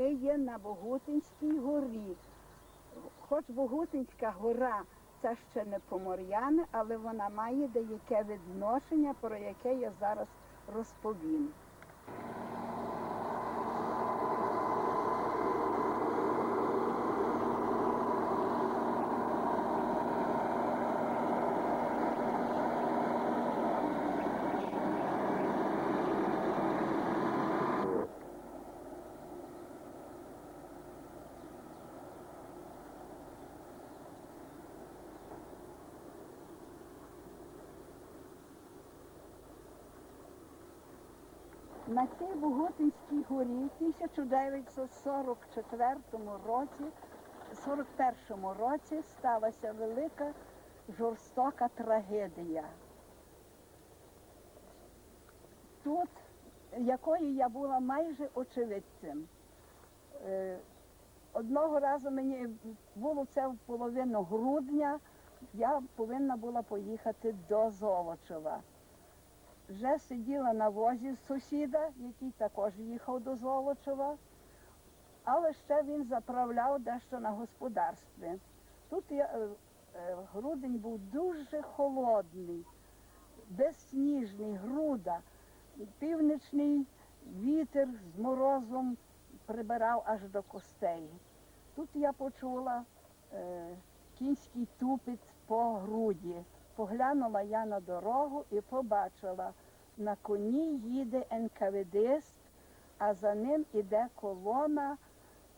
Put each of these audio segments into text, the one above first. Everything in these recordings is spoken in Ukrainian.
ми є на Богутинській горі. Хоч Богутинська гора це ще не помор'яне, але вона має деяке відношення, про яке я зараз розповім. На цій Боготинській горі в 1944 році, 41 році сталася велика жорстока трагедія. Тут, якої я була майже очевидцем. Е, Одного разу мені було це в половину грудня, я повинна була поїхати до Золочева вже сиділа на возі сусіда, який також їхав до Золочева, але ще він заправляв дещо на господарстві. Тут я, е, е, грудень був дуже холодний, безсніжний, груда, північний вітер з морозом прибирав аж до костей. Тут я почула е, кінський тупіт по груді. Поглянула я на дорогу і побачила, на коні їде НКВДист, а за ним іде колона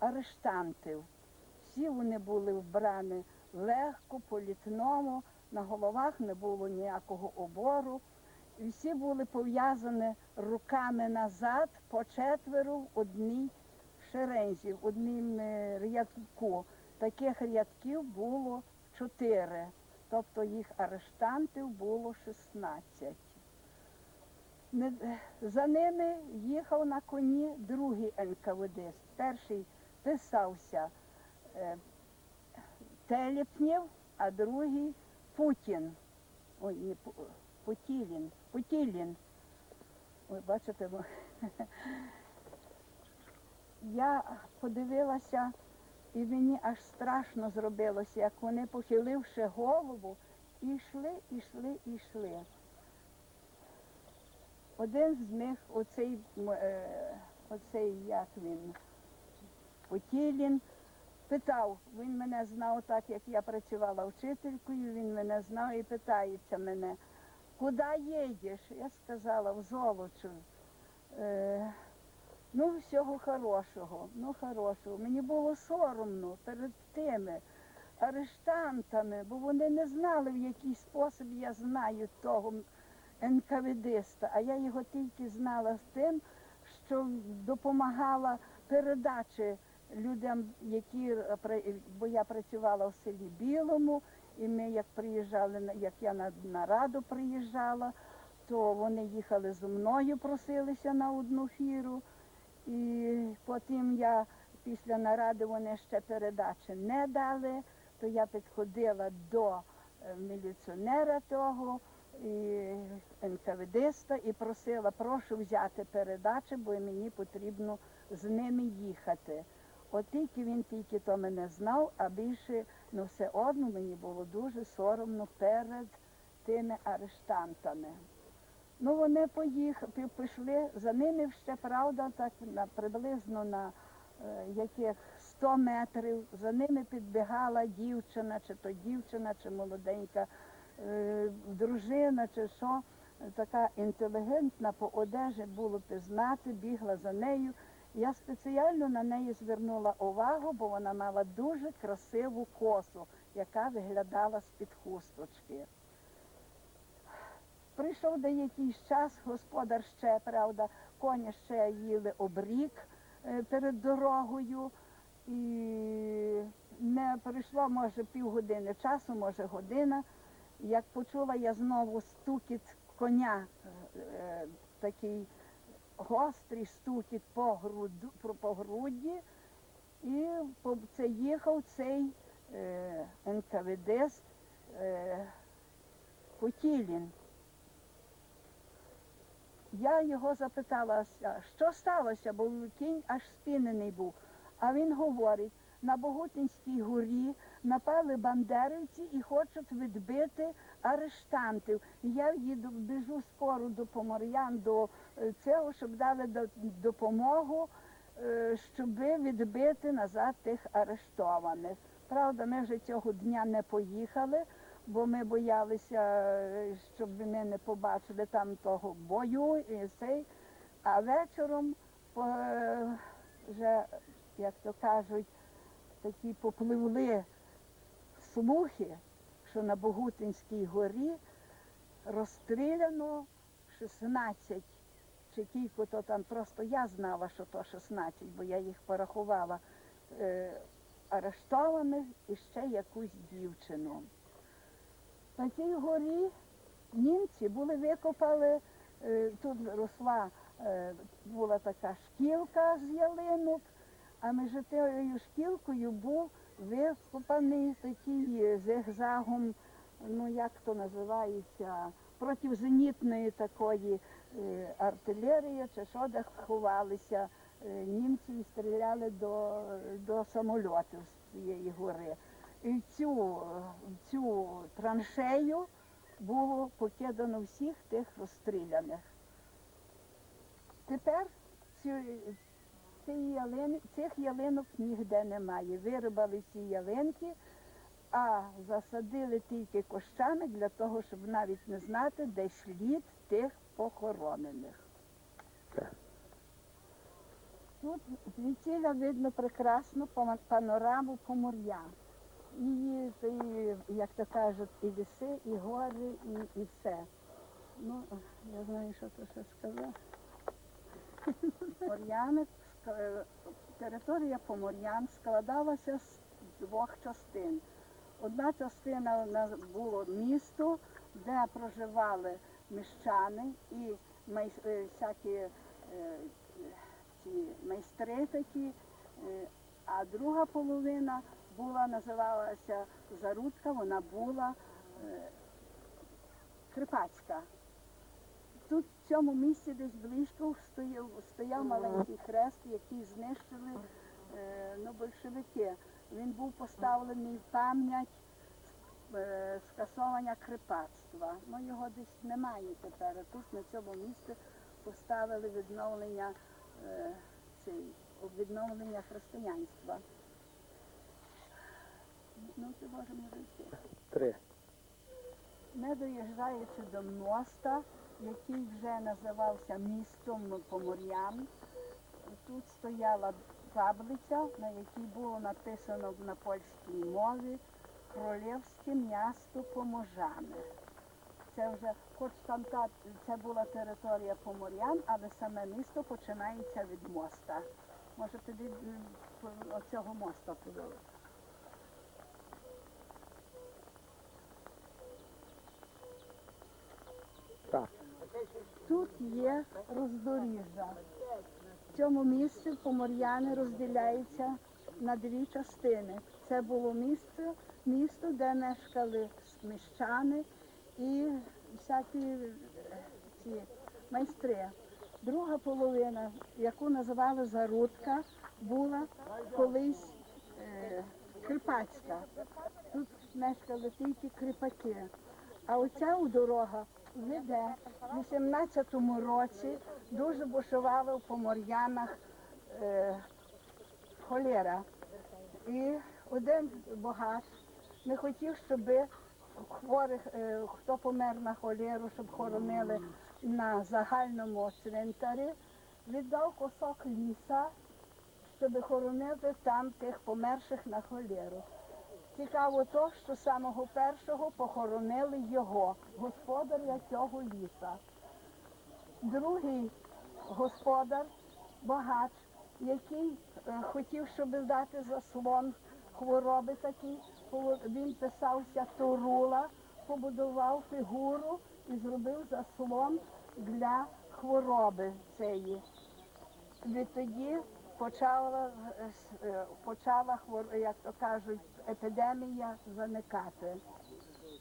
арештантів. Всі вони були вбрані легко, по літному, на головах не було ніякого обору. І всі були пов'язані руками назад по четверо в одній шерензі, в однім е, рядку. Таких рядків було чотири. Тобто їх арештантів було 16. За ними їхав на коні другий НКВД. Перший писався е, Телепнєв, а другий Путін. Ой, не Путілін. Путілін. Ой, бачите, я подивилася, і мені аж страшно зробилося, як вони, похиливши голову, і йшли, і йшли, йшли. Один з них, оцей, е, оцей як він, Потілін, питав, він мене знав так, як я працювала вчителькою, він мене знав і питається мене, куди їдеш? Я сказала, в Золочу. Ну, всього хорошого, ну хорошого. Мені було соромно перед тими арештантами, бо вони не знали, в який спосіб я знаю того НКВДиста, а я його тільки знала з тим, що допомагала передачі людям, які бо я працювала в селі Білому, і ми як приїжджали, як я на нараду приїжджала, то вони їхали зі мною, просилися на одну фіру. І потім я після наради вони ще передачі не дали, то я підходила до е, міліціонера того і НКВДиста і просила, прошу взяти передачі, бо мені потрібно з ними їхати. От тільки він тільки то мене знав, а більше ну все одно мені було дуже соромно перед тими арештантами. Ну, вони поїхали, пішли, за ними ще, правда, так на, приблизно на е, яких 100 метрів. За ними підбігала дівчина, чи то дівчина, чи молоденька е, дружина, чи що. Така інтелігентна по одежі було пізнати, бігла за нею. Я спеціально на неї звернула увагу, бо вона мала дуже красиву косу, яка виглядала з-під хусточки. Прийшов деякий час, господар ще, правда, коні ще їли обрік е, перед дорогою. І не пройшло, може, півгодини часу, може година. Як почула я знову стукіт коня, е, такий гострий стукіт по, груду, по груді, і це їхав цей е, НКВДист е. Я його запитала, що сталося, бо кінь аж спінений був. А він говорить, на Богутинській горі напали бандерівці і хочуть відбити арештантів. Я їду, біжу скоро до поморян, до е, цього, щоб дали до- допомогу, е, щоб відбити назад тих арештованих. Правда, ми вже цього дня не поїхали, бо ми боялися, щоб ми не побачили там того бою і цей. А вечором вже, як то кажуть, такі попливли слухи, що на Богутинській горі розстріляно 16 чи кілько то там, просто я знала, що то 16, бо я їх порахувала, е, арештованих і ще якусь дівчину. На цій горі німці були викопали, е, тут росла, е, була така шкілка з ялинок, а між тією шкілкою був викопаний такий зигзагом, ну як то називається, протизенітної такої е, артилерії, чи що, де ховалися німці і стріляли до, до самольотів з цієї гори. І цю, цю траншею було покидано всіх тих розстріляних. Тепер ці, ці ялини, цих ялинок ніде немає. Вирубали всі ялинки, а засадили тільки кощами для того, щоб навіть не знати, де слід тих похоронених. Тут звідсіля видно прекрасно пано- панораму помор'я. І, і, як то кажуть, і ліси, і гори, і, і все. Ну, я знаю, що то ще сказати. Помор'яни, ска- територія Помор'ян складалася з двох частин. Одна частина було місто, де проживали міщани і май, е, всякі е, ці майстри такі, е, а друга половина була, називалася Зарудка, вона була е, Крипацька. Тут в цьому місці десь близько стояв, стояв маленький хрест, який знищили е, ну, большевики. Він був поставлений в пам'ять е, скасовання крипацтва. Ну його десь немає тепер. Тут на цьому місці поставили відновлення е, цей, відновлення християнства. Ну, це можемо вже йти. Три. Не доїжджаючи до моста, який вже називався містом Помор'ян, тут стояла таблиця, на якій було написано на польській мові Королівське місто Поможани. Це вже, хоч там та, це була територія Помор'ян, але саме місто починається від моста. Може тоді оцього моста подивитися. Так. Тут є роздоріжжя. В цьому місці помор'яни розділяються на дві частини. Це було місце, місто, де мешкали міщани і всякі е, ці майстри. Друга половина, яку називали Зарудка, була колись е, кріпацька. Тут мешкали тільки кріпаки. А оця дорога веде в 18-му році дуже бушувала в помор'янах е, холера. І один богач не хотів, щоб хворих, е, хто помер на холеру, щоб хоронили на загальному цвинтарі, віддав кусок ліса, щоб хоронити там тих померших на холеру. Цікаво то, що самого першого похоронили його, господаря цього ліса. Другий господар, багач, який е, хотів, щоб дати заслон хвороби такий, він писався Торула, побудував фігуру і зробив заслон для хвороби цієї. Відтоді почала, е, почала як то кажуть, епідемія заникати.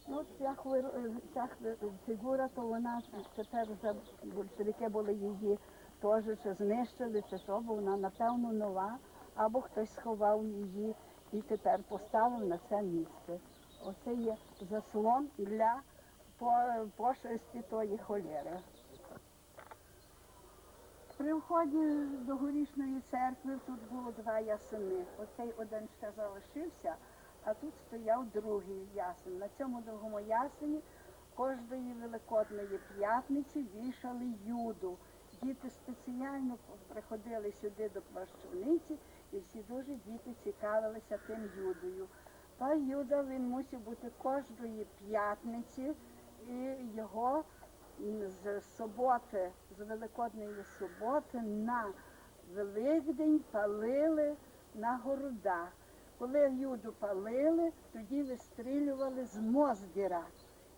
Ну, ця, е, ця фігура, то вона тепер вже большевики були її теж чи знищили, чи що, бо вона напевно нова, або хтось сховав її і тепер поставив на це місце. Оце є заслон для по- пошесті тої холєри. При вході до горішньої церкви тут було два ясени. Оцей один ще залишився, а тут стояв другий ясен. На цьому другому ясені кожної великодної п'ятниці вішали юду. Діти спеціально приходили сюди до плащівниці, і всі дуже діти цікавилися тим юдою. Та юда він мусив бути кожної п'ятниці, і його з суботи, з Великодної суботи на Великдень палили на городах. Коли юду палили, тоді вистрілювали з Моздіра.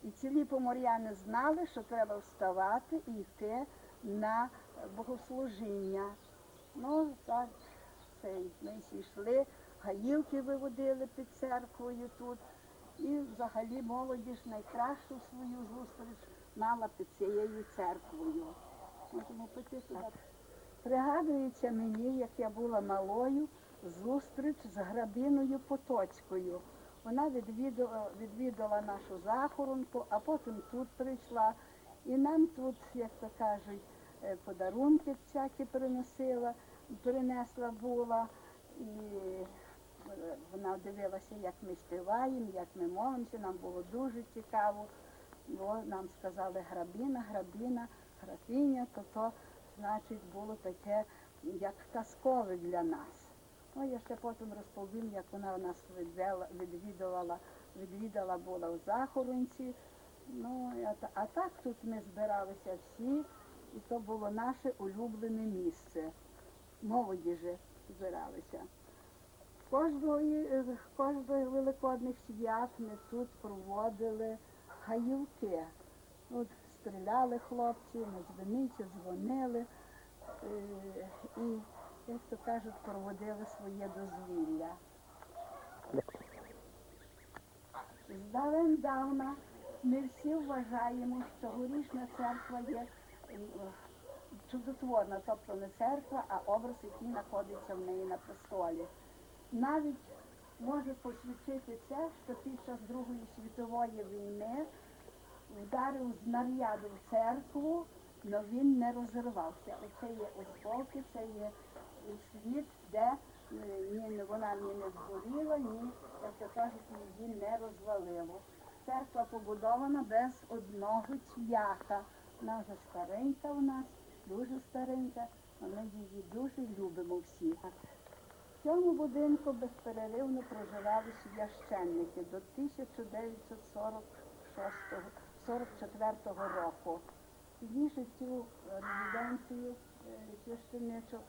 І цілі поморяни знали, що треба вставати і йти на богослужіння. Ну, так, цей, ми всі йшли, гаїлки виводили під церквою тут. І взагалі молодіж найкращу свою зустріч мала під цією церквою. Можемо піти туди. Пригадується мені, як я була малою, зустріч з грабиною Потоцькою. Вона відвідала, відвідала нашу захоронку, а потім тут прийшла. І нам тут, як то кажуть, е, подарунки всякі приносила, принесла була. І е, вона дивилася, як ми співаємо, як ми молимося, нам було дуже цікаво. Бо нам сказали грабіна, грабіна, графіня, то то значить було таке, як казкове для нас. Ну, я ще потім розповім, як вона нас відвідувала, відвідала була в Захоронці. Ну, а, так тут ми збиралися всі, і то було наше улюблене місце. Молодіжі збиралися. Кожної, е, кожної великодних свят ми тут проводили гаївки. От стріляли хлопці, на дзвіниці дзвонили е, і, як то кажуть, проводили своє дозвілля. Здавен давна ми всі вважаємо, що горішня церква є е, чудотворна, тобто не церква, а образ, який знаходиться в неї на престолі. Навіть може посвідчити це, що під час Другої світової війни вдарив знаряду в церкву, але він не розірвався. Оце є осколки, це є світ, де е, ні, вона ні не згоріла, ні, як то кажуть, її не розвалило. Церква побудована без одного цвяха. Вона вже старенька у нас, дуже старенька, ми її дуже любимо всі. Цьому будинку безперервно проживали священники до 1944 року. Пізніше цю резиденцію е, священичу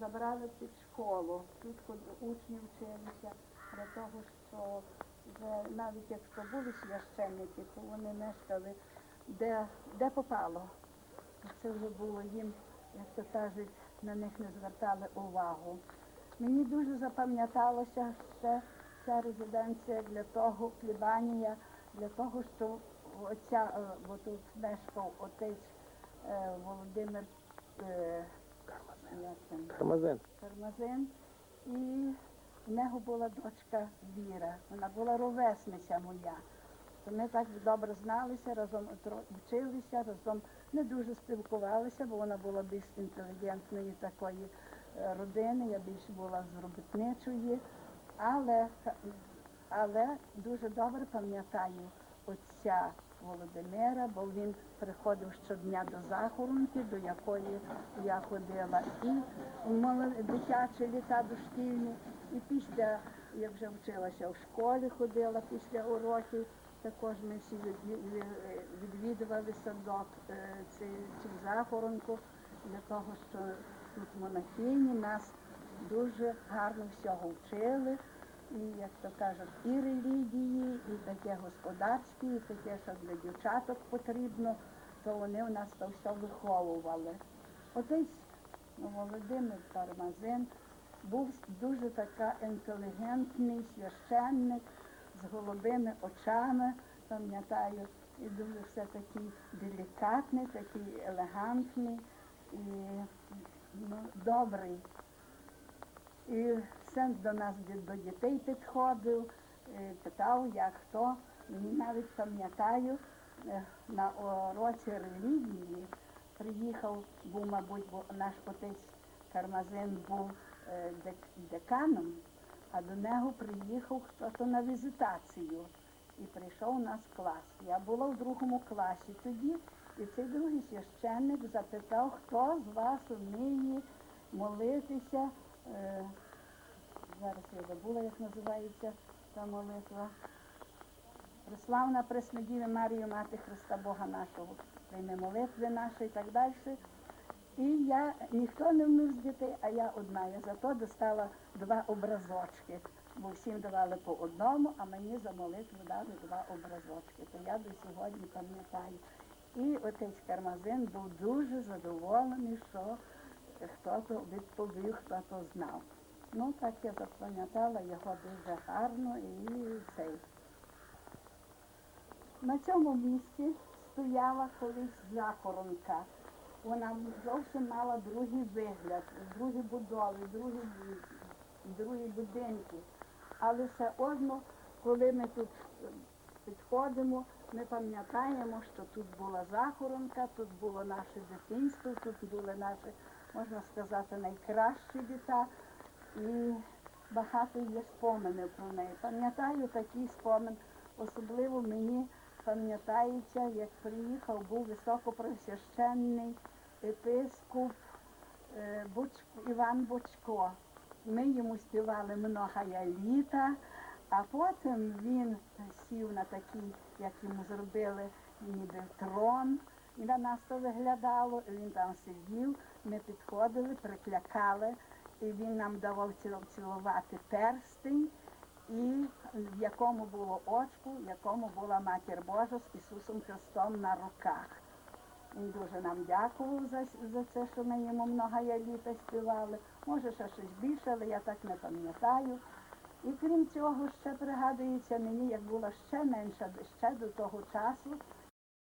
забрали під школу. Тут учні вчилися для того, що вже навіть якщо були священники, то вони мешкали де, де попало. Це вже було їм, як то кажуть, на них не звертали увагу. Мені дуже запам'яталося ще ця резиденція для того, плебанія, для того, що оця, е, бо тут мешкав отець е, Володимир е, Кармазин. Кармазин, і в нього була дочка Віра. Вона була ровесниця моя. То ми так добре зналися, разом вчилися, разом не дуже спілкувалися, бо вона була більш інтелігентної такої е, родини, я більше була з робітничої, але, але дуже добре пам'ятаю отця Володимира, бо він приходив щодня до захоронки, до якої я ходила, і в дитячі літа дошкільні, і після, як вже вчилася в школі, ходила після уроків, також ми всі відвідували садок е, цю, захоронку для того, що монахині нас дуже гарно всього вчили. І, як то кажуть, і релігії, і таке господарське, і таке, що для дівчаток потрібно, то вони у нас то все виховували. Отець Володимир Кармазин був дуже така інтелігентний священник з голубими очами, пам'ятаю, і дуже все такий делікатний, такий елегантний і добрий. І син до нас до дітей підходив, е, питав, як хто. Навіть пам'ятаю, е, на уроці релігії приїхав, був, мабуть, бо наш отець Кармазин був е, деканом, а до нього приїхав хтось на візитацію і прийшов у нас клас. Я була в другому класі тоді, і цей другий священник запитав, хто з вас вміє молитися. Е, зараз я забула, як називається та молитва. Преславна Преснодіві Марію, Мати Христа Бога нашого, прийми молитви наші і так далі. І я ніхто не вмів з дітей, а я одна. Я зато достала два образочки. Бо всім давали по одному, а мені за молитву дали два образочки. То я до сьогодні пам'ятаю. І отець Кармазин був дуже задоволений, що хто то відповів, хто то знав. Ну, так я запам'ятала його дуже гарно і цей. На цьому місці стояла колись закоронка. Вона зовсім мала другий вигляд, другі будови, другі, другі будинки. Але все одно, коли ми тут підходимо, ми пам'ятаємо, що тут була захоронка, тут було наше дитинство, тут були наші, можна сказати, найкращі діта. І багато є споменів про неї. Пам'ятаю такий спомин, особливо мені пам'ятається, як приїхав, був високопросвященний епископ е, Іван Бочко. Ми йому співали многая літа, а потім він сів на такий, як йому зробили, ніби трон. І на нас то виглядало, і він там сидів, ми підходили, приклякали, і він нам давав ціл- цілувати перстень, і в якому було очку, в якому була Матір Божа з Ісусом Христом на руках. Він дуже нам дякував за, за це, що ми йому многая літа співали. Може, ще щось більше, але я так не пам'ятаю. І крім цього, ще пригадується мені, як була ще менша, ще до того часу,